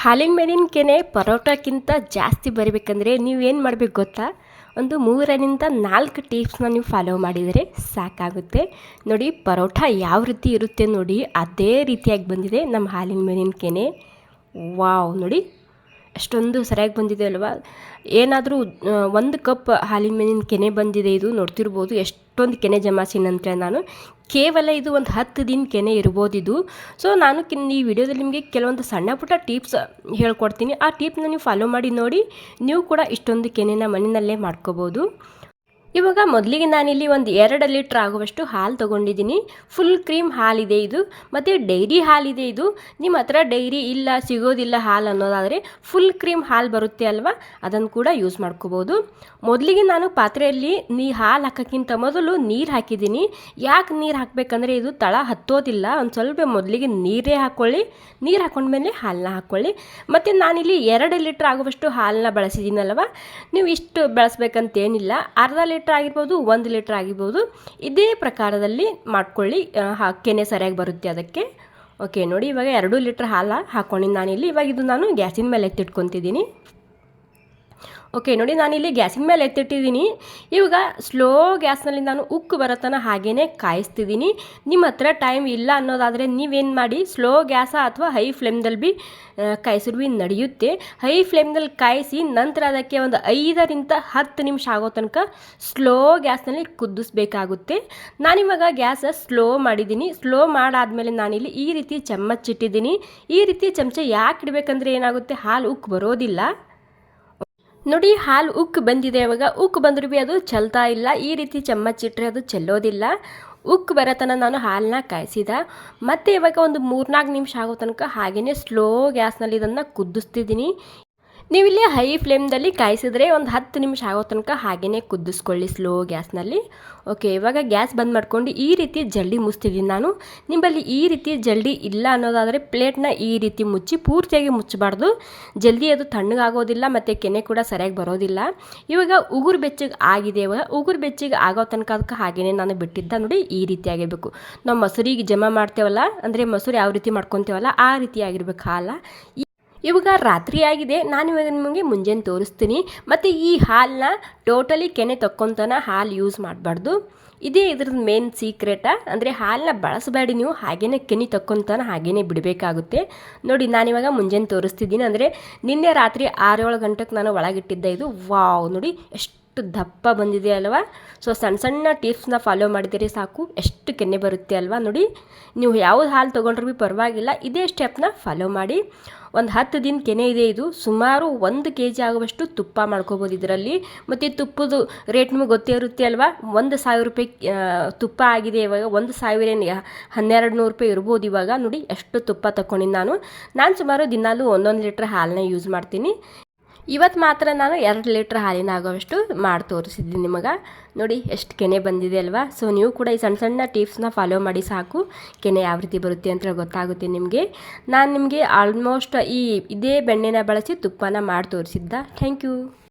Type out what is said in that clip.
ಹಾಲಿನ ಮೇಲಿನ ಕೆನೆ ಪರೋಟಕ್ಕಿಂತ ಜಾಸ್ತಿ ಬರಬೇಕಂದ್ರೆ ನೀವೇನು ಮಾಡಬೇಕು ಗೊತ್ತಾ? ಒಂದು ಮೂರರಿಂದ ನಾಲ್ಕು ಟಿಪ್ಸ್ನ ನೀವು ಫಾಲೋ ಮಾಡಿದರೆ ಸಾಕಾಗುತ್ತೆ. ನೋಡಿ ಪರೋಟ ಯಾವ ರೀತಿ ಇರುತ್ತೆ ನೋಡಿ, ಅದೇ ರೀತಿಯಾಗಿ ಬಂದಿದೆ ನಮ್ಮ ಹಾಲಿನ ಮೇಲಿನ ಕೆನೆ. ವಾವ್, ನೋಡಿ. ಅಷ್ಟೊಂದು ಸರಿಯಾಗಿ ಬಂದಿದೆ ಅಲ್ವಾ? ಏನಾದರೂ ಒಂದು ಕಪ್ ಹಾಲಿನ ಮೇಲಿನ ಕೆನೆ ಬಂದಿದೆ ಇದು ನೋಡ್ತಿರ್ಬೋದು. ಎಷ್ಟೊಂದು ಕೆನೆ ಜಮಾಸಿನಂತೆ ನಾನು. ಕೇವಲ ಇದು ಒಂದು ಹತ್ತು ದಿನ ಕೆನೆ ಇರ್ಬೋದು ಇದು. ಸೊ ನಾನು ಈ ವಿಡಿಯೋದಲ್ಲಿ ನಿಮಗೆ ಕೆಲವೊಂದು ಸಣ್ಣ ಪುಟ್ಟ ಟಿಪ್ಸ್ ಹೇಳ್ಕೊಡ್ತೀನಿ. ಆ ಟಿಪ್ನ ನೀವು ಫಾಲೋ ಮಾಡಿ ನೋಡಿ. ನೀವು ಕೂಡ ಇಷ್ಟೊಂದು ಕೆನೆನ ಮನೆಯಲ್ಲೇ ಮಾಡ್ಕೋಬೋದು. ಇವಾಗ ಮೊದಲಿಗೆ ನಾನಿಲ್ಲಿ ಒಂದು ಎರಡು ಲೀಟ್ರ್ ಆಗುವಷ್ಟು ಹಾಲು ತೊಗೊಂಡಿದ್ದೀನಿ. ಫುಲ್ ಕ್ರೀಮ್ ಹಾಲಿದೆ ಇದು ಮತ್ತು ಡೈರಿ ಹಾಲಿದೆ ಇದು ನಿಮ್ಮ ಹತ್ರ ಡೈರಿ ಇಲ್ಲ, ಸಿಗೋದಿಲ್ಲ ಹಾಲು ಅನ್ನೋದಾದರೆ ಫುಲ್ ಕ್ರೀಮ್ ಹಾಲು ಬರುತ್ತೆ ಅಲ್ವಾ? ಅದನ್ನು ಕೂಡ ಯೂಸ್ ಮಾಡ್ಕೋಬೋದು. ಮೊದಲಿಗೆ ನಾನು ಪಾತ್ರೆಯಲ್ಲಿ ನೀ ಹಾಲು ಹಾಕೋಕ್ಕಿಂತ ಮೊದಲು ನೀರು ಹಾಕಿದ್ದೀನಿ. ಯಾಕೆ ನೀರು ಹಾಕಬೇಕಂದ್ರೆ ಇದು ತಳ ಹತ್ತೋದಿಲ್ಲ. ಒಂದು ಸ್ವಲ್ಪ ಮೊದಲಿಗೆ ನೀರೇ ಹಾಕ್ಕೊಳ್ಳಿ ನೀರು ಹಾಕೊಂಡ್ಮೇಲೆ ಹಾಲನ್ನ ಹಾಕ್ಕೊಳ್ಳಿ ಮತ್ತು ನಾನಿಲ್ಲಿ ಎರಡು ಲೀಟ್ರ್ ಆಗುವಷ್ಟು ಹಾಲನ್ನ ಬಳಸಿದ್ದೀನಲ್ವ? ನೀವು ಇಷ್ಟು ಬಳಸ್ಬೇಕಂತೇನಿಲ್ಲ. ಅರ್ಧ ಲೀಟ್ರ್ ಲೀಟ್ರ್ ಆಗಿರ್ಬೋದು, ಒಂದು ಲೀಟ್ರ್ ಆಗಿರ್ಬೋದು, ಇದೇ ಪ್ರಕಾರದಲ್ಲಿ ಮಾಡ್ಕೊಳ್ಳಿ. ಹಾಕೇನೆ ಸರಿಯಾಗಿ ಬರುತ್ತೆ ಅದಕ್ಕೆ. ಓಕೆ ನೋಡಿ ಇವಾಗ ಎರಡು ಲೀಟ್ರ್ ಹಾಲು ಹಾಕ್ಕೊಂಡಿದ್ದು ನಾನಿಲ್ಲಿ. ಇವಾಗ ಇದು ನಾನು ಗ್ಯಾಸಿನ ಮೇಲೆ ಎತ್ತಿಟ್ಕೊತಿದ್ದೀನಿ. ಓಕೆ ನೋಡಿ ನಾನು ಇಲ್ಲಿ ಗ್ಯಾಸಿನ ಮೇಲೆ ಎತ್ತಿಟ್ಟಿದ್ದೀನಿ. ಇವಾಗ ಸ್ಲೋ ಗ್ಯಾಸ್ನಲ್ಲಿ ನಾನು ಉಕ್ಕು ಬರೋತನ ಹಾಗೇ ಕಾಯಿಸ್ತಿದ್ದೀನಿ. ನಿಮ್ಮ ಹತ್ರ ಟೈಮ್ ಇಲ್ಲ ಅನ್ನೋದಾದರೆ ನೀವೇನು ಮಾಡಿ ಸ್ಲೋ ಗ್ಯಾಸ ಅಥವಾ ಹೈ ಫ್ಲೇಮ್ದಲ್ಲಿ ಭೀ ಕಾಯಿಸಿರು ನಡೆಯುತ್ತೆ. ಹೈ ಫ್ಲೇಮ್ನಲ್ಲಿ ಕಾಯಿಸಿ ನಂತರ ಅದಕ್ಕೆ ಒಂದು ಐದರಿಂದ ಹತ್ತು ನಿಮಿಷ ಆಗೋ ತನಕ ಸ್ಲೋ ಗ್ಯಾಸ್ನಲ್ಲಿ ಕುದಿಸ್ಬೇಕಾಗುತ್ತೆ ನಾನಿವಾಗ ಗ್ಯಾಸ ಸ್ಲೋ ಮಾಡಿದ್ದೀನಿ. ಸ್ಲೋ ಮಾಡಾದಮೇಲೆ ನಾನಿಲ್ಲಿ ಈ ರೀತಿ ಚಮಚ ಇಟ್ಟಿದ್ದೀನಿ. ಈ ರೀತಿ ಚಮಚ ಯಾಕೆ ಇಡಬೇಕಂದ್ರೆ ಏನಾಗುತ್ತೆ? ಹಾಲು ಉಕ್ಕು ಬರೋದಿಲ್ಲ. ನೋಡಿ, ಹಾಲು ಉಕ್ಕು ಬಂದಿದೆ ಇವಾಗ ಉಕ್ಕು ಬಂದರೂ ಭೀ ಅದು ಚಲ್ತಾ ಇಲ್ಲ. ಈ ರೀತಿ ಚಮ್ಮಚ್ಚಿಟ್ರೆ ಅದು ಚೆಲ್ಲೋದಿಲ್ಲ. ಉಕ್ಕು ಬರತನ ನಾನು ಹಾಲನ್ನ ಕಾಯಿಸಿದ. ಮತ್ತು ಇವಾಗ ಒಂದು ಮೂರ್ನಾಲ್ಕು ನಿಮಿಷ ಆಗೋ ತನಕ ಹಾಗೆಯೇ ಸ್ಲೋ ಗ್ಯಾಸ್ನಲ್ಲಿ ಇದನ್ನು ಕುದಿಸ್ತಿದ್ದೀನಿ. ನೀವಿಲ್ಲಿ ಹೈ ಫ್ಲೇಮ್ದಲ್ಲಿ ಕಾಯಿಸಿದ್ರೆ ಒಂದು ಹತ್ತು ನಿಮಿಷ ಆಗೋ ತನಕ ಹಾಗೆಯೇ ಕುದಿಸ್ಕೊಳ್ಳಿ ಸ್ಲೋ ಗ್ಯಾಸ್ನಲ್ಲಿ. ಓಕೆ, ಇವಾಗ ಗ್ಯಾಸ್ ಬಂದ್ ಮಾಡ್ಕೊಂಡು ಈ ರೀತಿ ಜಲ್ಡಿ ಮುಚ್ತಿದ್ದೀನಿ ನಾನು. ನಿಮ್ಮಲ್ಲಿ ಈ ರೀತಿ ಜಲ್ಡಿ ಇಲ್ಲ ಅನ್ನೋದಾದರೆ ಪ್ಲೇಟ್ನ ಈ ರೀತಿ ಮುಚ್ಚಿ ಪೂರ್ತಿಯಾಗಿ ಮುಚ್ಚಬಾರ್ದು. ಜಲ್ದಿ ಅದು ತಣ್ಣಗಾಗೋದಿಲ್ಲ ಮತ್ತು ಕೆನೆ ಕೂಡ ಸರಿಯಾಗಿ ಬರೋದಿಲ್ಲ. ಇವಾಗ ಉಗುರು ಬೆಚ್ಚಗೆ ಆಗಿದೆ ಇವಾಗ. ಉಗುರು ಬೆಚ್ಚಗೆ ಆಗೋ ತನಕ ಅದಕ್ಕೆ ಹಾಗೆಯೇ ನಾನು ಬಿಟ್ಟಿದ್ದ ನೋಡಿ ಈ ರೀತಿ ಆಗಿರಬೇಕು. ನಾವು ಮೊಸರಿಗೆ ಜಮಾ ಮಾಡ್ತೇವಲ್ಲ, ಅಂದರೆ ಮೊಸರು ಯಾವ ರೀತಿ ಮಾಡ್ಕೊತೇವಲ್ಲ ಆ ರೀತಿ ಆಗಿರ್ಬೇಕು ಹಾಲ. ಇವಾಗ ರಾತ್ರಿ ಆಗಿದೆ, ನಾನು ಇವಾಗ ನಿಮಗೆ ಮುಂಜಾನೆ ತೋರಿಸ್ತೀನಿ. ಮತ್ತು ಈ ಹಾಲನ್ನ ಟೋಟಲಿ ಕೆನೆ ತಕ್ಕೊಂತನ ಹಾಲು ಯೂಸ್ ಮಾಡಬಾರ್ದು. ಇದೇ ಇದ್ರದ್ದು ಮೇನ್ ಸೀಕ್ರೆಟ ಅಂದರೆ ಹಾಲನ್ನ ಬಳಸಬೇಡಿ ನೀವು ಹಾಗೇ ಕೆನೆ ತಕ್ಕೊಂತನ ಹಾಗೇ ಬಿಡಬೇಕಾಗುತ್ತೆ. ನೋಡಿ ನಾನಿವಾಗ ಮುಂಜಾನೆ ತೋರಿಸ್ತಿದ್ದೀನಿ, ಅಂದರೆ ನಿನ್ನೆ ರಾತ್ರಿ ಆರೇಳು ಗಂಟೆಗೆ ನಾನು ಒಳಗಿಟ್ಟಿದ್ದೆ ಇದು, ವಾವ್, ನೋಡಿ, ಎಷ್ಟು ದಪ್ಪ ಬಂದಿದೆ ಅಲ್ವಾ? ಸೊ ಸಣ್ಣ ಸಣ್ಣ ಟಿಪ್ಸ್ನ ಫಾಲೋ ಮಾಡಿದರೆ ಸಾಕು. ಎಷ್ಟು ಕೆನ್ನೆ ಬರುತ್ತೆ ಅಲ್ವಾ ನೋಡಿ. ನೀವು ಯಾವ್ದು ಹಾಲು ತೊಗೊಂಡ್ರು ಭೀ ಪರವಾಗಿಲ್ಲ. ಇದೇ ಸ್ಟೆಪ್ನ ಫಾಲೋ ಮಾಡಿ. ಒಂದು ಹತ್ತು ದಿನ ಕೆನೆ ಇದೆ ಇದು. ಸುಮಾರು ಒಂದು ಕೆ ಜಿ ಆಗುವಷ್ಟು ತುಪ್ಪ ಮಾಡ್ಕೋಬೋದು ಇದರಲ್ಲಿ. ಮತ್ತು ತುಪ್ಪದ ರೇಟ್ ನಿಮಗೆ ಗೊತ್ತೇ ಇರುತ್ತೆ ಅಲ್ವಾ? ಒಂದು ಸಾವಿರ ರೂಪಾಯಿ ತುಪ್ಪ ಆಗಿದೆ ಇವಾಗ. ಒಂದು ಸಾವಿರ ಹನ್ನೆರಡು ನೂರು ರೂಪಾಯಿ ಇರ್ಬೋದು ಇವಾಗ. ನೋಡಿ, ಎಷ್ಟು ತುಪ್ಪ ತಗೊಂಡಿದ್ದು ನಾನು. ನಾನು ಸುಮಾರು ದಿನಾಲೂ ಒಂದೊಂದು ಲೀಟ್ರ್ ಹಾಲನ್ನ ಯೂಸ್ ಮಾಡ್ತೀನಿ. ಇವತ್ತು ಮಾತ್ರ ನಾನು ಎರಡು ಲೀಟ್ರ್ ಹಾಲಿನ ಆಗೋವಷ್ಟು ಮಾಡಿ ತೋರಿಸಿದ್ದೀನಿ ನಿಮಗೆ. ನೋಡಿ, ಎಷ್ಟು ಕೆನೆ ಬಂದಿದೆ ಅಲ್ವಾ? ಸೊ ನೀವು ಕೂಡ ಈ ಸಣ್ಣ ಸಣ್ಣ ಟಿಪ್ಸ್ನ ಫಾಲೋ ಮಾಡಿ ಸಾಕು. ಕೆನೆ ಯಾವ ರೀತಿ ಬರುತ್ತೆ ಅಂತ ಗೊತ್ತಾಗುತ್ತೆ ನಿಮಗೆ. ನಾನು ನಿಮಗೆ ಆಲ್ಮೋಸ್ಟ್ ಈ ಇದೇ ಬೆಣ್ಣೆನ ಬಳಸಿ ತುಪ್ಪನ ಮಾಡಿ ತೋರಿಸಿದ್ದ. Thank you